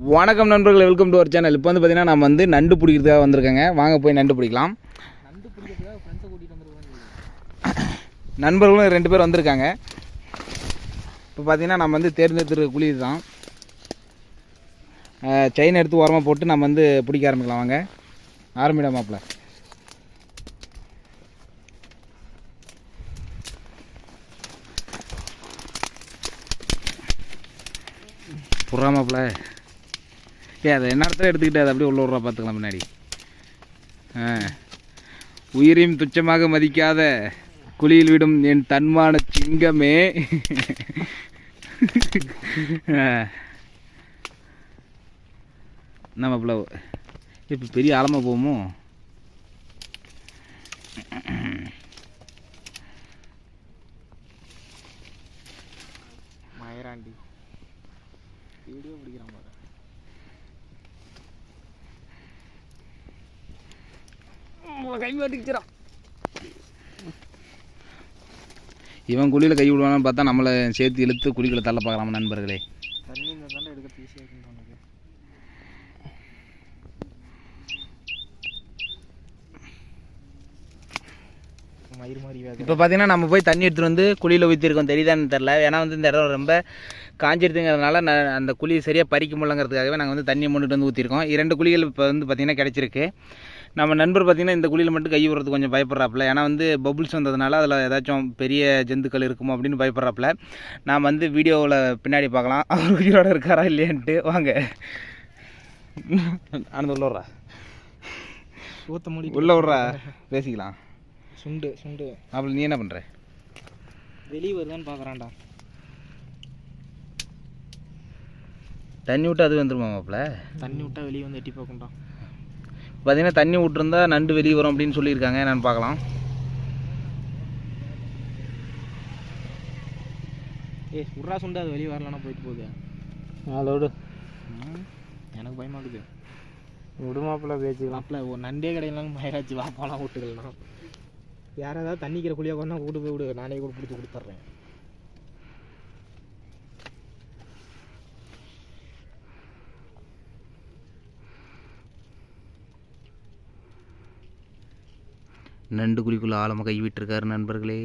வணக்கம் நண்பர்களே welcome to our channel இப்போ வந்து பார்த்தீங்கன்னா நம்ம வந்து நண்டு பிடிக்கிறதுக்காக வந்திருக்கேங்க. வாங்க போய் நண்டு பிடிக்கலாம். நண்டு பிடிக்கிறதுக்காக ஃப்ரெண்ட்ஸை கூட்டிகிட்டு வந்துருக்காங்க நண்பர்களும் ரெண்டு பேர் வந்திருக்காங்க. இப்போ பார்த்தீங்கன்னா நம்ம வந்து தேர்ந்தெடுத்துருக்க குழி இதுதான். செயின் எடுத்து ஓரமாக போட்டு நம்ம வந்து பிடிக்க ஆரம்பிக்கலாம். வாங்க. ஆரம்பிடா மாப்பிள்ள. புறாமாப்பிள்ள ஏ அதை என்ன இடத்துல எடுத்துக்கிட்டு அதை அப்படியே உள்ள விட்றா பார்த்துக்கலாம் முன்னாடி. ஆ. உயிரையும் துச்சமாக மதிக்காத குழியில் விடும் என் தன்மான சிங்கமே. நம்ம இவ்வளோ இப்போ பெரிய ஆழமாக போவோமோ மயராண்டி. வீடியோ பிடிக்கிறான் பாரு. கை மாட்டிக்கிறான் இவன் குழியில் கை விடுவான்னு பார்த்தா நம்மளை சேர்த்து இழுத்து குழிகளை தள்ள பார்க்கலாம் நண்பர்களே? தண்ணி இந்த தானே எடுக்க ஈஸியாக இருக்குன்னு உனக்கு மயிர் மாதிரி வேக இப்போ பார்த்தீங்கன்னா நம்ம போய் தண்ணி எடுத்துகிட்டு வந்து குழியில் ஊற்றிருக்கோம் தெரியுதான்னு தெரில ஏன்னா வந்து இந்த இடம் ரொம்ப காஞ்சிருதுங்கிறதுனால நான் அந்த குழி சரியாக பறிக்க முடியலங்கிறதுக்காகவே நாங்கள் வந்து தண்ணியை முன்னிட்டு வந்து ஊற்றிருக்கோம் இரண்டு குழிகள் இப்போ வந்து பார்த்திங்கன்னா கிடச்சிருக்கு. நம்ம நண்பர் பார்த்திங்கன்னா இந்த குழியில் மட்டும் கை விடுறது கொஞ்சம் பயப்படுறாப்புல. ஏன்னா வந்து பபுள்ஸ் வந்ததுனால அதில் ஏதாச்சும் பெரிய ஜந்துக்கள் இருக்குமோ அப்படின்னு பயப்படுறாப்புல. நான் வந்து வீடியோவில் பின்னாடி பார்க்கலாம். அவர் உயிரோட இருக்காரா இல்லையான்ட்டு. வாங்க. ஆனந்த உள்ள விட்றா ஊற்ற முடி உள்ள விட்றா பேசிக்கலாம். சுண்டு சுண்டு. அப்படி நீ என்ன பண்ணுற வெளியே வருதான்னு பார்க்குறான்டா தண்ணி விட்டு அது வந்துருமா மாப்பிள்ள தண்ணி விட்டா வெளியே வந்து எட்டி பார்க்கண்டா பார்த்தீங்கன்னா தண்ணி விட்டுருந்தா நண்டு வெளியே வரும் அப்படின்னு சொல்லியிருக்காங்க. நான் பார்க்கலாம். ஏய் உர்ரா சுண்டு அது வெளியே வரலன்னா போயிட்டு போகுது. அதோடு எனக்கு பயமாக்குது விடுமாப்பிள்ள பேச்சு மாப்பிள்ள ஒரு நண்டே கிடைக்கலாம் மயிராச்சு வா போலாம் விட்டுக்கலாம் யார் ஏதாவது தண்ணிக்கிற குழியாக கொண்டா கூட்டு போய் விடு. நானே கூட பிடிச்சி கொடுத்துட்றேன். நண்டு குழிக்குள்ள ஆழமாக கை விட்டுருக்காரு நண்பர்களே.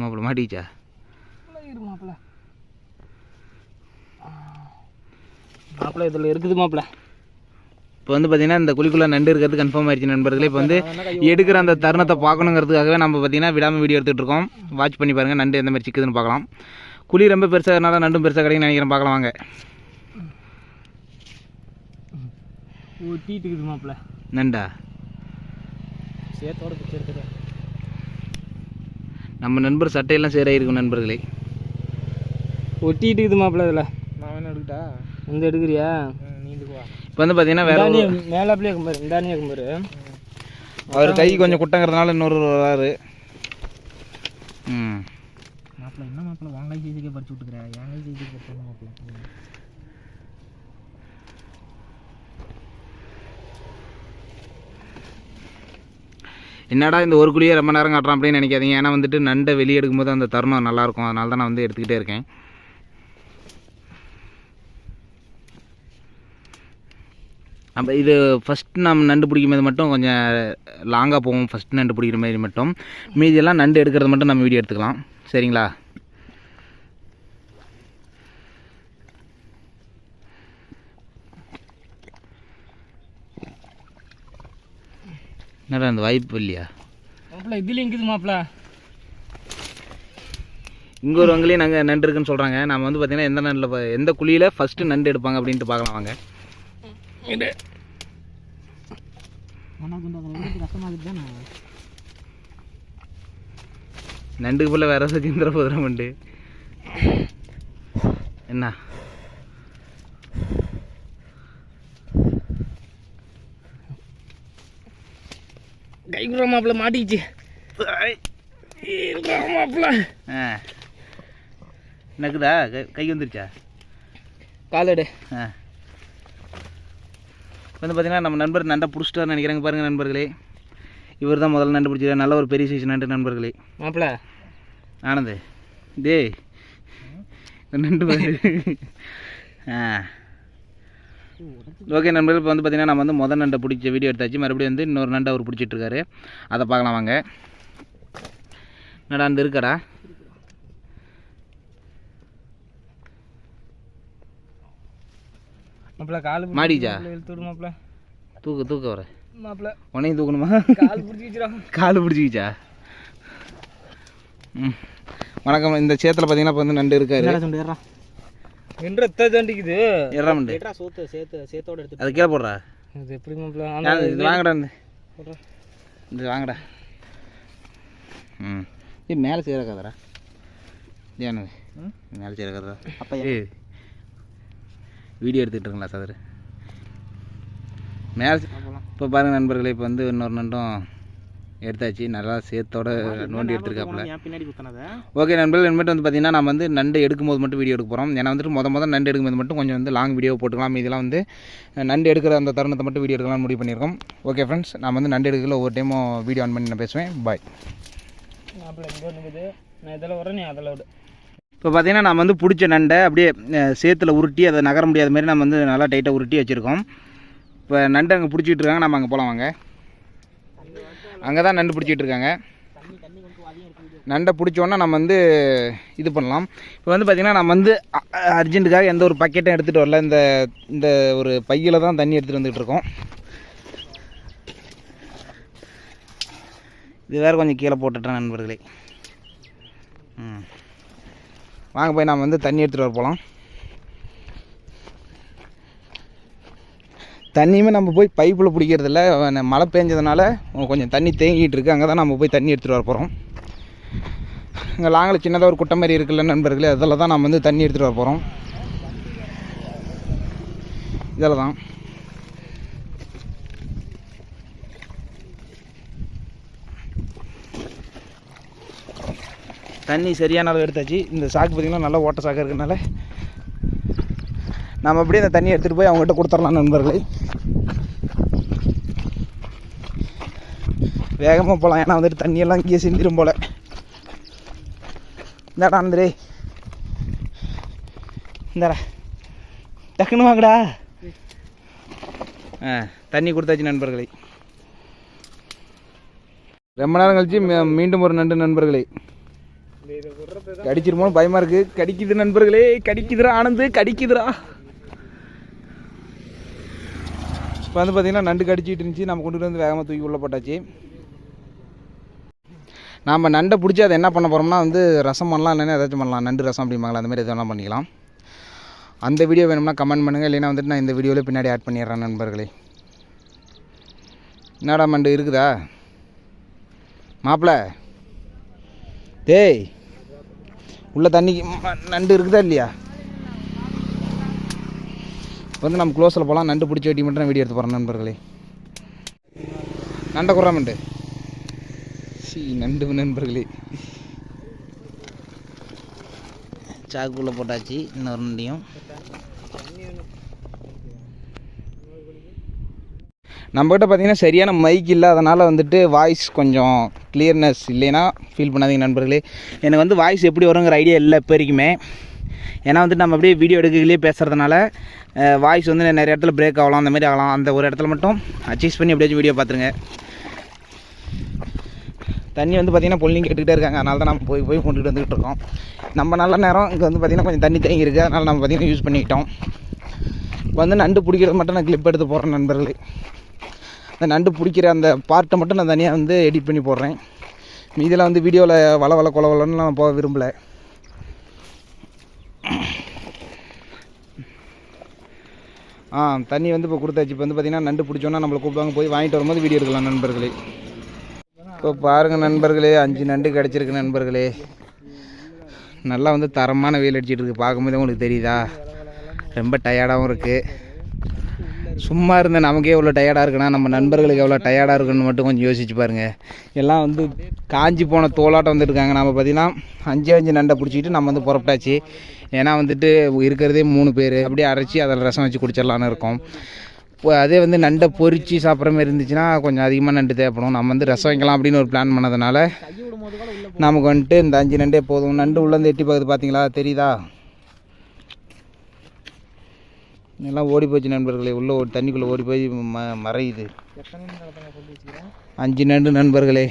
மாப்பிள்ள மாட்டிச்சா மாப்பிள்ள மாப்பிள்ள இதில் இருக்குது மாப்பிள்ள இப்போ வந்து பார்த்தீங்கன்னா இந்த குழிக்குள்ள நண்டு இருக்கிறது கன்ஃபார்ம் ஆயிடுச்சு நண்பர்களே. இப்போ வந்து எடுக்கிற அந்த தருணத்தை பார்க்கணுங்கிறதுக்காகவே நம்ம பார்த்தீங்கன்னா விடாமல் வீடியோ எடுத்துகிட்டு இருக்கோம் வாட்ச் பண்ணி பாருங்கள் நண்டு எந்த மாதிரி சிக்குதுன்னு பார்க்கலாம். குழி ரொம்ப பெருசாகிறனால நண்டும் பெருசாக கிடைக்கும் நினைக்கிறேன் பார்க்கலாம் வாங்க. ஒட்டிட்டு இருக்குது மாப்பிள்ள. நண்டா சேத்தோட பிடிச்சி இருக்குது நம்ம நண்பர் சட்டையெல்லாம் சேராயிருக்கும் நண்பர்களே. ஒட்டிட்டு இருக்குது மாப்பிள்ள இதில். நான் வேணா எடுக்கிட்டா? இந்த எடுக்கிறியா? இப்போ வந்து பார்த்தீங்கன்னா வேற மேலே அப்படியே கும்பாரு இந்தானியே கும்பாரு அவர் கை கொஞ்சம் குட்டங்கிறதுனால இன்னொரு வராரு. ம். மாப்பிள்ள என்ன மாப்பிள்ள வாங்காய் செய்திக்கே படிச்சு விட்டுக்கிறேன் செய்திக்கு படிச்சு மாப்பிள்ள என்னடா இந்த ஒரு குழியை ரொம்ப நேரம் காட்டுறான் அப்படின்னு நினைக்காதீங்க. ஏன்னா வந்துட்டு நண்டை வெளியே எடுக்கும்போது அந்த தருணம் நல்லாயிருக்கும். அதனால தான் நான் வந்து எடுத்துக்கிட்டே இருக்கேன். அப்போ இது ஃபஸ்ட் நம்ம நண்டு பிடிக்கும் போது மட்டும் கொஞ்சம் லாங்காக போவோம். ஃபஸ்ட் நண்டு பிடிக்கிற மாதிரி மட்டும். மீதியெல்லாம் நண்டு எடுக்கிறது மட்டும் நம்ம வீடியோ எடுத்துக்கலாம். சரிங்களா? என்னடா அந்த வாய்ப்பு இல்லையா? மாப்பிள்ள இதுலேயும் இருக்குது மாப்பிள்ள இங்கே ஒரு வங்கிலையும் நாங்கள் நண்டு இருக்குன்னு சொல்கிறாங்க நம்ம வந்து பார்த்தீங்கன்னா எந்த நண்டில் எந்த குழியில் ஃபஸ்ட்டு நண்டு எடுப்பாங்க அப்படின்ட்டு பார்க்கலாம் வாங்க. நண்டுக்கு போல வேற சச்சிந்திர புதிரம் உண்டு என்ன? கை குடுற மாப்பிள்ள மாட்டிக்கிச்சு. மாப்பிள்ள. ஆ. நக்குதா கை வந்துருச்சா? காலடு ஆ. வந்து பார்த்தீங்கன்னா நம்ம நண்பர் நண்டை பிடிச்சிட்டாரு நினைக்கிறாங்க பாருங்கள் நண்பர்களே. இவர் தான் முதல்ல நண்டு பிடிச்சிருக்காரு. நல்ல ஒரு பெரிய சைஸ் நண்டு நண்பர்களே. மாப்பிள்ள. ஆனந்த். டேய். நண்டு ஆ. ஓகே நண்பர்கள் இப்போ வந்து பார்த்தீங்கன்னா நம்ம வந்து முதல் நண்டை பிடிச்ச வீடியோ எடுத்தாச்சு. மறுபடியும் வந்து இன்னொரு நண்டை அவர் பிடிச்சிட்டு இருக்காரு அதை பார்க்கலாம் வாங்க. என்னடா அந்த இருக்கடா? மாப்பிள்ள கால் மாடிச்சா தூக்கு தூக்க வர மாப்பிள்ள உன்னையும் தூக்கணுமா? கால் கால் பிடிச்சிக்கிச்சா? ம். வணக்கம். இந்த சேத்துல பார்த்தீங்கன்னா இப்போ வந்து நண்டு இருக்காரு. எத்த தாண்டிக்குது. எறா நண்டு ஏட்ரா சோத்து சேத்து சேத்தோட எடுத்து அது கீழே போடுறா. இது எப்படி வாங்கடா. இது வாங்கடா. ம். இது மேலே சேரக்காதரா ஏன்னு ம்? மேலே சேரக்காதரா அப்ப ஏய். வீடியோ எடுத்துக்கிட்டு இருக்கீங்களா சார் மேலே போலாம். இப்போ பாருங்க நண்பர்களே இப்போ வந்து இன்னொரு நண்டும் எடுத்தாச்சு. நல்லா சேர்த்தோட நோண்டி எடுத்துருக்காப்புல. ஓகே நண்பர்கள் இனிமேட்டு வந்து பார்த்தீங்கன்னா நம்ம வந்து நண்டு எடுக்கும்போது மட்டும் வீடியோ எடுக்க போகிறோம் ஏன்னா வந்துட்டு முத முத நண்டு எடுக்கும்போது மட்டும் கொஞ்சம் வந்து லாங் வீடியோ போட்டுக்கலாம். இதெல்லாம் வந்து நண்டு எடுக்கிற அந்த தருணத்தை மட்டும் வீடியோ எடுக்கலாம் முடிவு பண்ணியிருக்கோம். ஓகே ஃப்ரெண்ட்ஸ் நான் வந்து நண்டு எடுக்கல ஒவ்வொரு டைமும் வீடியோ ஆன் பண்ணி நான் பேசுவேன். பாய் நான் இதில் வரேன் நீ அதில் விடு. இப்போ பார்த்தீங்கன்னா நம்ம வந்து பிடிச்ச நண்டை அப்படியே சேத்துல உருட்டி அதை நகர முடியாத மாதிரி நம்ம வந்து நல்லா டைட்டாக உருட்டி வச்சுருக்கோம். இப்போ நண்டு அங்கே பிடிச்சிட்டு இருக்காங்க. நம்ம அங்கே போகலாம் வாங்க. அங்கே தான் நண்டு பிடிச்சிட்டு இருக்காங்க. நண்டை பிடிச்சோன்னா நம்ம வந்து இது பண்ணலாம். இப்போ வந்து பார்த்திங்கன்னா நம்ம வந்து அ- அர்ஜென்ட்டுக்காக எந்த ஒரு பக்கெட்டும் எடுத்துகிட்டு வரல. இந்த இந்த ஒரு பையில் தான் தண்ணி எடுத்துகிட்டு வந்துகிட்ருக்கோம் இருக்கோம். இது வேறு கொஞ்சம் கீழே போட்டுட்டேன் நண்பர்களே. ம். வாங்க போய் நாம் வந்து தண்ணி எடுத்துகிட்டு வர போகலாம் தண்ணியுமே நம்ம போய் பைப்பில் பிடிக்கிறதில்ல. மழை பெஞ்சதுனால கொஞ்சம் தண்ணி தேங்கிட்டு இருக்கு. அங்கே தான் நம்ம போய் தண்ணி எடுத்துகிட்டு வர போகிறோம் இங்கே லாங்கில் சின்னதாக ஒரு குட்டை மாதிரி இருக்குல்ல நண்பர்களே அதில் தான் நம்ம வந்து தண்ணி எடுத்துகிட்டு வர போகிறோம் இதில் தான். தண்ணி சரியான அளவு எடுத்தாச்சு. இந்த சாக்கு பார்த்திங்கன்னா நல்லா ஓட்ட சாக்கு இருக்கிறதுனால நம்ம அப்படியே அந்த தண்ணியை எடுத்துகிட்டு போய் அவங்ககிட்ட கொடுத்துடலாம் நண்பர்களே. வேகமாக போகலாம் ஏன்னா வந்துட்டு தண்ணியெல்லாம் இங்கேயே சிந்திரும் போல். இந்தாடா அந்தரே இந்தாடா. டக்குன்னு வாங்கடா. ஆ தண்ணி கொடுத்தாச்சு நண்பர்களே. ரொம்ப நேரம் கழிச்சு மீண்டும் ஒரு நண்டு நண்பர்களே. கடிச்சிருமோன்னு பயமாக கடிச்சிருமோ பயமா இருக்கு. கடிக்குது நண்பர்களே. கடிக்குதுடா ஆனந்து. கடிக்குதுடா. இப்போ வந்து பார்த்தீங்கன்னா நண்டு கடிச்சிட்டு இருந்துச்சு. நம்ம கொண்டு வந்து வேகமாக தூக்கி உள்ள போட்டாச்சு. நாம் நண்டை பிடிச்சி அதை என்ன பண்ண போகிறோம்னா வந்து ரசம் பண்ணலாம் இல்லைன்னா ஏதாச்சும் பண்ணலாம். நண்டு ரசம் அப்படிம்பாங்களா அந்த மாதிரி எதுவும் பண்ணிக்கலாம். அந்த வீடியோ வேணும்னா கமெண்ட் பண்ணுங்கள் இல்லைன்னா வந்துட்டு நான் இந்த வீடியோவில் பின்னாடி ஆட் பண்ணிடுறேன் நண்பர்களே. என்னடா மண்டு இருக்குதா? மாப்பிள டேய் உள்ள தண்ணிக்கு நண்டு இருக்குதா இல்லையா? இப்போ வந்து நம்ம க்ளோஸில் போகலாம் நண்டு பிடிச்சி வெட்டி மட்டும் வீடியோ எடுத்து போகிறேன் நண்பர்களே. நண்டை குறா மண்டு சி நண்டு நண்பர்களே. சாக்குள்ளே போட்டாச்சு. இன்னொரு நண்டையும். நம்மகிட்ட பார்த்தீங்கன்னா சரியான மைக் இல்லை அதனால் வந்துட்டு வாய்ஸ் கொஞ்சம் கிளியர்னஸ் இல்லைன்னா ஃபீல் பண்ணாதீங்க நண்பர்களே. எனக்கு வந்து வாய்ஸ் எப்படி வருங்கிற ஐடியா இல்லை இப்போ வரைக்குமே. ஏன்னா வந்துட்டு நம்ம அப்படியே வீடியோ எடுக்கலையே பேசுகிறதுனால வாய்ஸ் வந்து நிறைய இடத்துல பிரேக் ஆகலாம் அந்த மாதிரி ஆகலாம். அந்த ஒரு இடத்துல மட்டும் அச்சீஸ் பண்ணி அப்படியே வீடியோ பார்த்துருங்க. தண்ணி வந்து பார்த்திங்கன்னா பொல்லிங் கேட்டுக்கிட்டே இருக்காங்க. அதனால தான் நம்ம போய் போய் கொண்டுகிட்டு வந்துகிட்டு இருக்கோம். நம்ம நல்ல நேரம் இங்கே வந்து பார்த்திங்கன்னா கொஞ்சம் தண்ணி தேங்கி இருக்குது அதனால் நம்ம பார்த்திங்கன்னா யூஸ் பண்ணிக்கிட்டோம். இப்போ வந்து நண்டு பிடிக்கிறது மட்டும் நான் கிளிப் எடுத்து போடுறேன் நண்பர்களே. அந்த நண்டு பிடிக்கிற அந்த பார்ட்டை மட்டும் நான் தனியாக வந்து எடிட் பண்ணி போடுறேன். மீதியில் வந்து வீடியோவில் வள வள கொல வளன்னு நான் போக விரும்பலை. ஆ தண்ணி வந்து இப்போ கொடுத்தாச்சு. இப்போ வந்து பார்த்திங்கன்னா நண்டு பிடிச்சோன்னா நம்மளை கூப்பிடுவாங்க போய் வாங்கிட்டு வரும்போது வீடியோ எடுக்கலாம் நண்பர்களே. இப்போ பாருங்கள் நண்பர்களே. அஞ்சு நண்டு கிடச்சிருக்கு நண்பர்களே. நல்லா வந்து தரமான வெயில் அடிச்சிட்டு இருக்குது பார்க்கும்போது உங்களுக்கு தெரியுதா? ரொம்ப டயர்டாகவும் இருக்குது சும்மா இருந்த நமக்கே எவ்வளோ டயர்டாக இருக்குன்னா நம்ம நண்பர்களுக்கு எவ்வளோ டயர்டாக இருக்குன்னு மட்டும் கொஞ்சம் யோசிச்சு பாருங்கள் எல்லாம் வந்து காஞ்சி போன தோலாட்டம் வந்துருக்காங்க நம்ம பார்த்தீங்கன்னா அஞ்சு அஞ்சு நண்டை பிடிச்சிக்கிட்டு நம்ம வந்து புறப்பட்டாச்சு. ஏன்னா வந்துட்டு இருக்கிறதே மூணு பேர். அப்படியே அரைச்சி அதில் ரசம் வச்சு குடிச்சிடலான்னு இருக்கோம். இப்போ அதே வந்து நண்டை பொறிச்சு சாப்பிட்ற மாதிரி இருந்துச்சுன்னா கொஞ்சம் அதிகமாக நண்டு தேவைப்படும். நம்ம வந்து ரசம் வைக்கலாம் அப்படின்னு ஒரு பிளான் பண்ணதுனால நமக்கு வந்துட்டு இந்த அஞ்சு நண்டே போதும். நண்டு உள்ளே எட்டி பார்க்குறது பார்த்தீங்களா தெரியுதா? எல்லாம் ஓடி போச்சு நண்பர்களே. உள்ளே தண்ணிக்குள்ளே ஓடி போய் ம மறையுது. அஞ்சு நண்டு நண்பர்களே.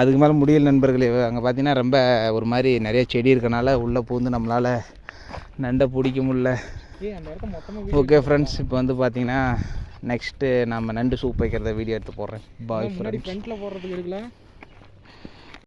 அதுக்கு மேலே முடியல நண்பர்களே. அங்கே பார்த்தீங்கன்னா ரொம்ப ஒரு மாதிரி நிறைய செடி இருக்கனால உள்ளே பூந்து நம்மளால் நண்டை பிடிக்க மொத்தமாக ஓகே ஃப்ரெண்ட்ஸ் இப்போ வந்து பார்த்தீங்கன்னா நெக்ஸ்ட்டு நம்ம நண்டு சூப் வைக்கிறத வீடியோ எடுத்து போடுறேன். பாய் ஃப்ரெண்ட்ஸ் ஃப்ரண்ட்டில் போடுறதுக்கு எடுக்கல?